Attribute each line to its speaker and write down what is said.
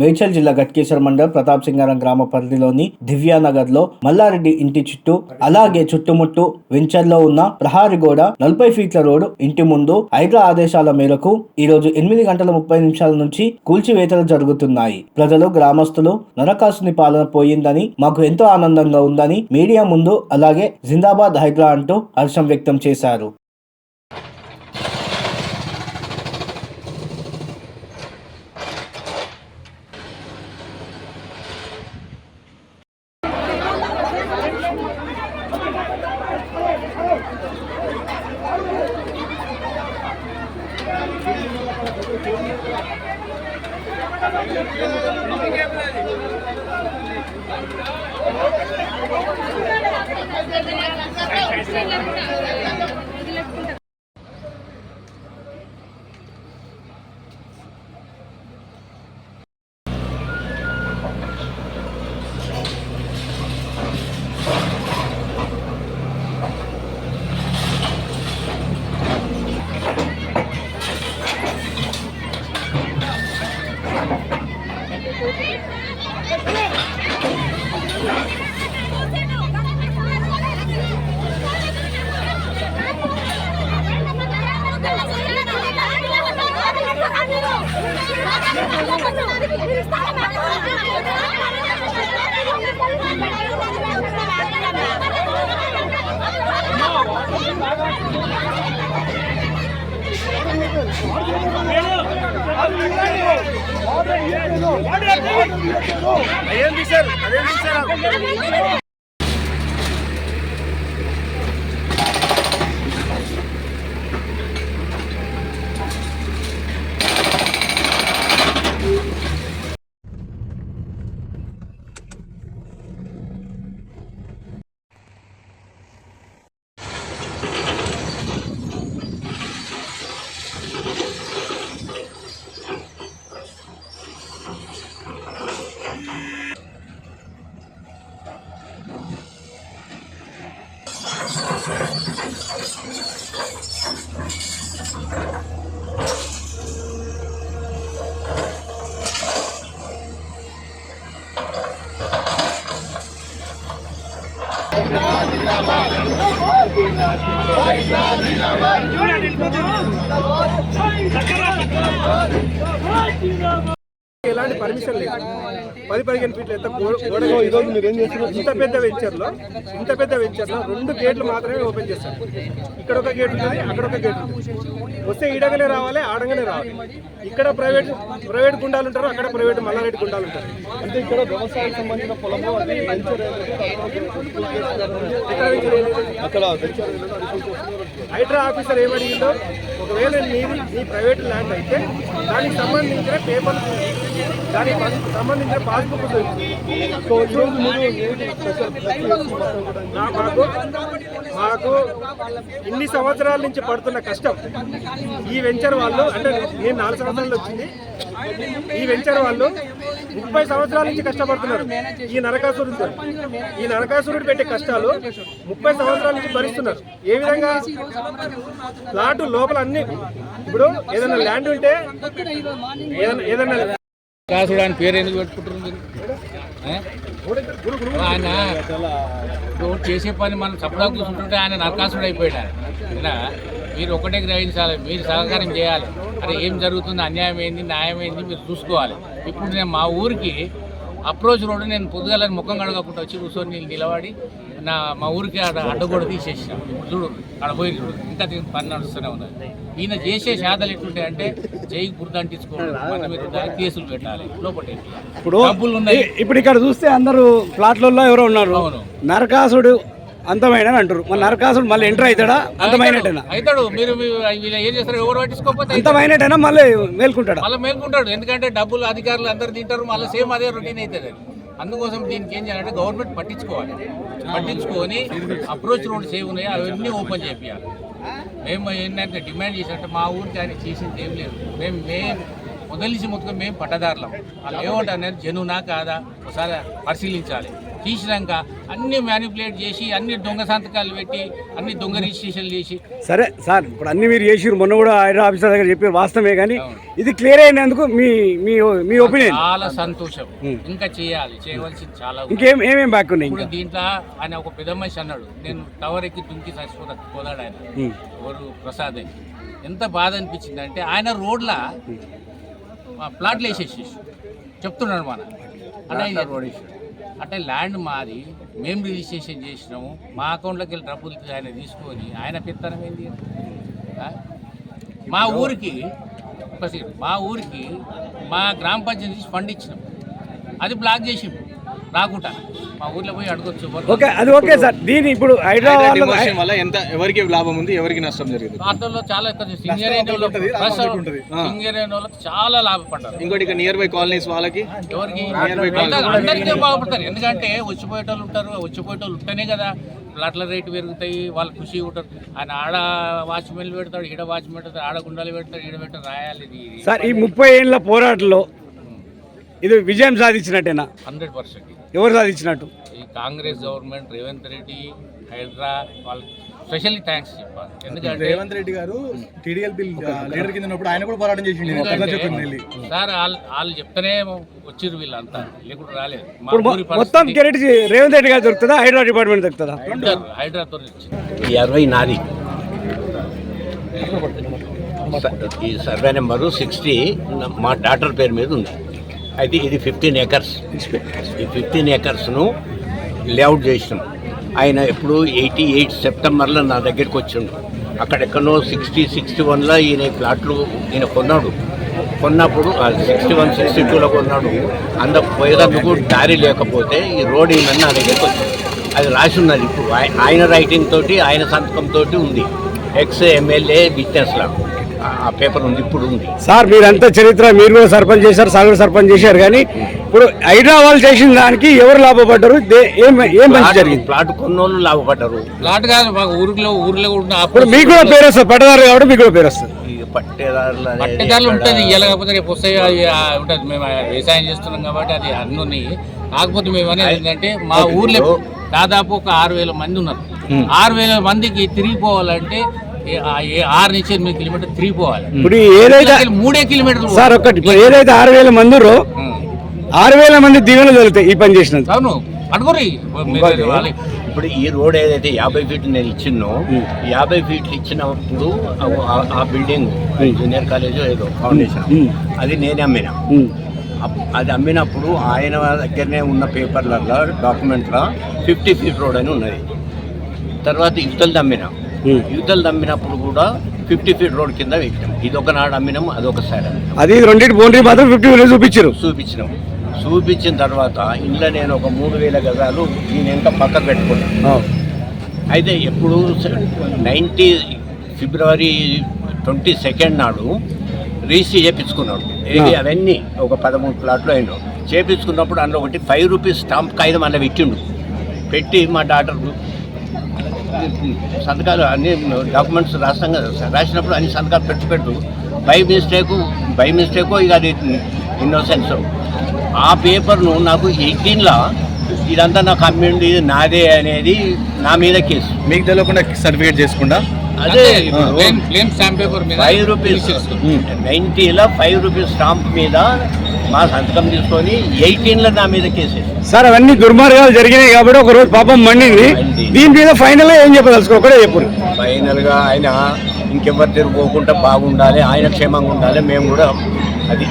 Speaker 1: మేడ్చల్ జిల్లా గట్కేశ్వర మండలం ప్రతాప్ సింగారం గ్రామ పరిధిలోని దివ్యానగర్లో మల్లారెడ్డి ఇంటి చుట్టూ అలాగే చుట్టుముట్టు వెంచర్లో ఉన్న ప్రహారీ గోడ నలభై ఫీట్ల రోడ్డు ఇంటి ముందు ఐదు ఆదేశాల మేరకు ఈ రోజు ఎనిమిది గంటల ముప్పై నిమిషాల నుంచి కూల్చివేతలు జరుగుతున్నాయి. ప్రజలు గ్రామస్తులు నరకాసుని పాలన పోయిందని మాకు ఎంతో ఆనందంగా ఉందని మీడియా ముందు అలాగే జిందాబాద్ హైదరా అంటూ హర్షం వ్యక్తం చేశారు. Thank you. Stop! అదేం తీశారు? అదేం తీశారు?
Speaker 2: చూడండి ఎలాంటి పర్మిషన్ లేదు. పది పదిహేను ఫీట్ల ఎత్త గోడ ఈరోజు మీరు ఏం చేస్తున్నారు? ఇంత పెద్ద వెంచర్లో ఇంత పెద్ద వెంచర్లో రెండు గేట్లు మాత్రమే ఓపెన్ చేస్తారు ఇక్కడ ఒక గేట్ ఉంటుంది అక్కడ ఒక గేట్ ఉంటుంది. వస్తే ఈడగానే రావాలి ఆడంగానే రావాలి. ఇక్కడ ప్రైవేట్ ప్రైవేట్ గుండాలు ఉంటారు అక్కడ ప్రైవేట్ మల్లారెడ్డి గుండాలు ఉంటారు అంటే ఇక్కడ వ్యవసాయం సంబంధించిన పొలంలో అక్కడ హైడ్రా ఆఫీసర్ ఏమడిగిందో ఒకవేళ నీది నీ ప్రైవేట్ ల్యాండ్ అయితే దానికి సంబంధించిన పేపర్ దానికి సంబంధించిన పాస్బుక్ సో ఈరోజు మాకు మాకు ఇన్ని సంవత్సరాల నుంచి పడుతున్న కష్టం. ఈ వెంచర్ వాళ్ళు అంటే నేను నాలుగు సంవత్సరాలు వచ్చింది. ఈ వెంచర్ వాళ్ళు ముప్పై సంవత్సరాల నుంచి కష్టపడుతున్నారు. ఈ నరకాసురుడు ఈ నరకాసురుడు పెట్టే కష్టాలు ముప్పై సంవత్సరాల నుంచి భరిస్తున్నారు. ఏ విధంగా? ప్లాట్ లోపల అన్ని ఇప్పుడు ఏదైనా ల్యాండ్ ఉంటే ఏదైనా ఏదైనా
Speaker 3: కాసుడు అని పేరు ఎందుకు పెట్టుకుంటారు మీరు? ఆయన ఇప్పుడు చేసే పని మనం సప్లా కూర్చుంటుంటే ఆయన నరకాసుడు అయిపోయాడు ఆయన. ఇలా మీరు ఒకటే గ్రహించాలి మీరు సహకారం చేయాలి. అరే ఏం జరుగుతుంది? అన్యాయం ఏంది? న్యాయం ఏంది? మీరు చూసుకోవాలి. ఇప్పుడు నేను మా ఊరికి అప్రోచ్ రోడ్డు నేను పొద్దుగాలని ముఖం కడగకుండా వచ్చి కూర్చొని నిలబడి నా మా ఊరికి ఆడ అడ్డగోడ తీసేసిన. చూడు ఆడ పోయి చూడు ఇంకా పని నడుస్తూనే ఉన్నది. ఈయన చేసే శాతలు ఎట్లుంటాయి అంటే గుర్తంటించుకోవడం మీద దానికి కేసులు పెట్టాలి లోపల
Speaker 4: ఇప్పుడు
Speaker 3: డబ్బులు ఉన్నాయి.
Speaker 4: ఇప్పుడు ఇక్కడ చూస్తే అందరూ ప్లాట్లలో ఎవరో ఉన్నారు.
Speaker 3: అవును.
Speaker 4: నరకాసుడు అంతమైన అంటారు. మన నరకాసుడు మళ్ళీ ఎంటర్ అవుతాడా? అంతమైనట్టేనా
Speaker 3: అవుతాడు. మీరు ఏం చేస్తారు? ఎవరు పట్టించుకోకపోతే
Speaker 4: అంతమైనట్టేనా మళ్ళీ మేల్కుంటాడా?
Speaker 3: మళ్ళీ మేల్కుంటాడు. ఎందుకంటే డబ్బులు అధికారులు అందరు తింటారు. మళ్ళీ సేమ్ అదే రొటీన్ అవుతుంది అందుకోసం దీనికి ఏం చేయాలంటే గవర్నమెంట్ పట్టించుకోవాలి. పట్టించుకొని అప్రోచ్ రోడ్స్ ఏమి ఉన్నాయో? అవన్నీ ఓపెన్ చేయాలి మేము ఏంటంటే డిమాండ్ చేసినట్టు మా ఊరికి ఆయన చేసింది ఏం లేదు. మేము మేము మొదలిసి మొత్తం మేము పట్టదారులం. ఆ లేఅవుట్ అనేది జనునా కాదా? ఒకసారి పరిశీలించాలి. తీసినాక అన్ని మ్యానిపులేట్ చేసి అన్ని దొంగ సంతకాలు పెట్టి అన్ని దొంగ రిజిస్ట్రేషన్లు చేసి.
Speaker 4: సరే సార్ ఇప్పుడు అన్ని మీరు చేసిరు మొన్న కూడా హైడ్రా ఆఫీసర్ దగ్గర చెప్పారు వాస్తవమే కానీ ఇది క్లియర్ అయినందుకు మీ మీ మీ ఒపీనియన్
Speaker 3: చాలా సంతోషం. ఇంకా చేయాలి చేయవలసింది చాలా.
Speaker 4: ఇంకేం ఏమేం బ్యాక్ ఉన్నాయి
Speaker 3: ఇప్పుడు
Speaker 4: ఇంకా?
Speaker 3: దీంట్లో ఆయన ఒక పెద్ద మనిషి అన్నాడు. నేను టవర్ ఎక్కి దుంకి చచ్చిపోతా పోదాడు ఆయన. ఎవరు? ప్రసాద్ అని. ఎంత బాధ అనిపించింది అంటే ఆయన రోడ్ల ప్లాట్లు వేసేసి చెప్తున్నాడు మన. అలా రోడ్ వేసాడు అంటే ల్యాండ్ మాది. మేము రిజిస్ట్రేషన్ చేసినాము. మా అకౌంట్లోకి వెళ్ళి డబ్బులు ఆయన తీసుకొని ఆయన పెత్తనం ఏంది? మా ఊరికి. మా ఊరికి మా గ్రామ పంచాయతీ ఫండ్ ఇచ్చినాం. అది బ్లాక్ చేసిండు రాకుండా మా ఊర్లో పోయి అడగొచ్చు.
Speaker 4: ఓకే అది ఓకే సార్. దీని ఇప్పుడు
Speaker 5: డిమోషన్ వల్ల ఎంత ఎవరికి లాభం ఉంది ఎవరికి నష్టం జరిగింది?
Speaker 3: వాటిల్లో చాలా సింగర్ సింగర్ వాళ్ళకి చాలా లాభపడ్డారు.
Speaker 5: ఇంకోటి ఇక నియర్ బై కాలనీస్ వాళ్ళకి?
Speaker 3: ఎవరికి? అందరూ- అందరికీ బాగుపడతారు. ఎందుకంటే వచ్చిపోయేటోళ్ళు ఉంటారు వచ్చిపోయేటోళ్ళు ఉంటేనే కదా ప్లాట్ల రేటు పెరుగుతాయి వాళ్ళు ఖుషి ఉంటారు. ఆయన ఆడ వాచ్మెన్లు పెడతాడు ఈడ వాచ్మెన్ పెడతాడు ఆడ గుండాలు పెడతాడు ఈడ పెట్టాడు రాయాలి
Speaker 4: సార్ ఈ ముప్పై ఏళ్ళ పోరాటంలో ఇది విజయం సాధించినట్టేనా?
Speaker 3: Hundred percent.
Speaker 4: ఎవరు సాధించినట్టు?
Speaker 3: ఈ కాంగ్రెస్ గవర్నమెంట్ రేవంత్ రెడ్డి హైడ్రా వాళ్ళకి స్పెషల్లీ థ్యాంక్స్ చెప్పాలి. ఎందుకంటే
Speaker 6: రేవంత్ రెడ్డి గారు టీడీఎల్పీ లీడర్ కింద ఉన్నప్పుడు ఆయన కూడా పోరాటం వెళ్ళి
Speaker 3: సార్ వాళ్ళు వాళ్ళు చెప్తేనే వచ్చిర్రు వీళ్ళంతా. లేకుండా రాలేదు.
Speaker 4: మొత్తం రేవంత్ రెడ్డి గారు దొరుకుతుందా? హైడ్రా డిపార్ట్మెంట్ దొరుకుతుందా?
Speaker 3: హైడ్రాతో వచ్చింది.
Speaker 7: ఈ అరవై నాది. ఈ సర్వే నెంబరు సిక్స్టీ మా డాటర్ పేరు మీద ఉంది. అయితే ఇది ఫిఫ్టీన్ ఏకర్స్ ఈ ఫిఫ్టీన్ ఏకర్స్ను లేఅవుట్ చేసినాం. ఆయన ఎప్పుడు ఎయిటీ ఎయిట్ సెప్టెంబర్లో నా దగ్గరికి వచ్చిండు. అక్కడెక్కడో సిక్స్టీ సిక్స్టీ వన్లో ఈయన ప్లాట్లు ఈయన కొన్నాడు. కొన్నప్పుడు సిక్స్టీ వన్ సిక్స్టీ టూలో కొన్నాడు. అంద పోయేందుకు దారి లేకపోతే ఈ రోడ్ ఏమన్నా నా దగ్గరికి వచ్చింది అది రాసి ఉన్నది ఇప్పుడు. ఆయన రైటింగ్ తోటి ఆయన సంతకం తోటి ఉంది. ఎక్స్ ఎమ్మెల్యే లాగా ఆ పేపర్ ఉంది ఇప్పుడు ఉంది.
Speaker 4: సార్ మీరంతా చరిత్ర మీరు కూడా సర్పంచ్ చేశారు సాగర్ సర్పంచ్ చేశారు కానీ ఇప్పుడు వాళ్ళు చేసిన దానికి ఎవరు లాభపడ్డారు? ఏం ఏం మంచి జరిగింది?
Speaker 7: ప్లాట్ కొన్నోళ్ళు లాభపడ్డారు.
Speaker 3: ప్లాట్ కాదు మాకు ఊరిలో ఊర్లో ఉన్న
Speaker 4: ఇప్పుడు మీకు కూడా పేరు వస్తుంది పట్టదారు కాబట్టి మీకు కూడా పేరు వస్తుంది.
Speaker 7: పట్టేదారులు
Speaker 3: పట్టేదారులు ఉంటుంది ఇయ్యాలి కాకపోతే రేపు వస్తాయి ఉంటుంది. మేము వ్యవసాయం చేస్తున్నాం కాబట్టి అది అన్ని ఉన్నాయి. కాకపోతే మేము అనేది ఏంటంటే మా ఊర్లో దాదాపు ఒక ఆరు వేల మంది ఉన్నారు. ఆరు వేల మందికి తిరిగిపోవాలంటే ఆరు నుంచి ఎనిమిది కిలోమీటర్ తిరిగిపోవాలి
Speaker 4: ఇప్పుడు ఏదైతే
Speaker 3: మూడే కిలోమీటర్లు
Speaker 4: సార్ ఒక్కటి ఇప్పుడు ఏదైతే ఆరు వేల మంది. ఆరు వేల మంది దీవెనలు దొరుకుతాయి ఈ పని చేసినందుకు.
Speaker 3: అవును అడుగురి
Speaker 7: ఇప్పుడు ఈ రోడ్ ఏదైతే యాభై ఫీట్లు నేను ఇచ్చినో యాభై ఫీట్లు ఇచ్చినప్పుడు ఆ- బిల్డింగ్ జూనియర్ కాలేజ్ ఏదో ఫౌండేషన్ అది నేనే అమ్మిన. అది అమ్మినప్పుడు ఆయన దగ్గరనే ఉన్న పేపర్లలో డాక్యుమెంట్లో ఫిఫ్టీ ఫీట్ రోడ్ అని ఉన్నది. తర్వాత యువతలు అమ్మిన. యువతలు అమ్మినప్పుడు కూడా ఫిఫ్టీ ఫీట్ రోడ్ కింద పెట్టినాం ఇది ఒక నాడు అమ్మినాం అదొక సైడ్ అమ్మినాం.
Speaker 4: అది రెండింటి బౌండరీ మాత్రం ఫిఫ్టీ విలేజ్ చూపించారు
Speaker 7: చూపించినాం. చూపించిన తర్వాత ఇంట్లో నేను ఒక మూడు వేల గజాలు నేను ఇంకా పక్కకు పెట్టుకున్నాను అయితే ఎప్పుడు నైంటీ ఫిబ్రవరి ట్వంటీ సెకండ్ నాడు రిజిస్ట్రీ చేపించుకున్నాడు. ఏది అవన్నీ ఒక పదమూడు ప్లాట్లు అయిన చేపించుకున్నప్పుడు అందులో ఒకటి ఫైవ్ రూపీస్ స్టాంప్ కాగితం అలా పెట్టిండు. పెట్టి మా డాక్టర్ సంతకాలు అన్ని డాక్యుమెంట్స్ రాస్తాం కదా రాసినప్పుడు అన్ని సంతకాలు పెట్టు పెట్టు. బై మిస్టేక్ బై మిస్టేక్ ఇక అది ఇన్నోసెన్స్. ఆ పేపర్ను నాకు ఎయిటీన్లో ఇదంతా నాకు అమ్మిండి ఇది నాదే అనేది నా మీద కేసు.
Speaker 6: మీకు తెలియకుండా సర్టిఫికేట్ చేసుకుండా?
Speaker 7: అదే
Speaker 3: క్లెయిమ్ స్టాంప్ పేపర్ మీద
Speaker 7: ఫైవ్ రూపీస్ నైన్టీలో ఫైవ్ రూపీస్ స్టాంప్ మీద మా సంతకం తీసుకొని ఎయిటీన్లో నా మీద కేసేసి.
Speaker 4: సార్ అవన్నీ దుర్మార్గాలు జరిగినాయి కాబట్టి ఒక రోజు పాపం మండింది. దీని మీద ఫైనల్గా ఏం చెప్పదలుచుకో ఒకటే చెప్పు.
Speaker 7: ఫైనల్గా ఆయన ఇంకెవరు తిరుగుకోకుండా బాగుండాలి ఆయన క్షేమంగా ఉండాలి మేము కూడా అది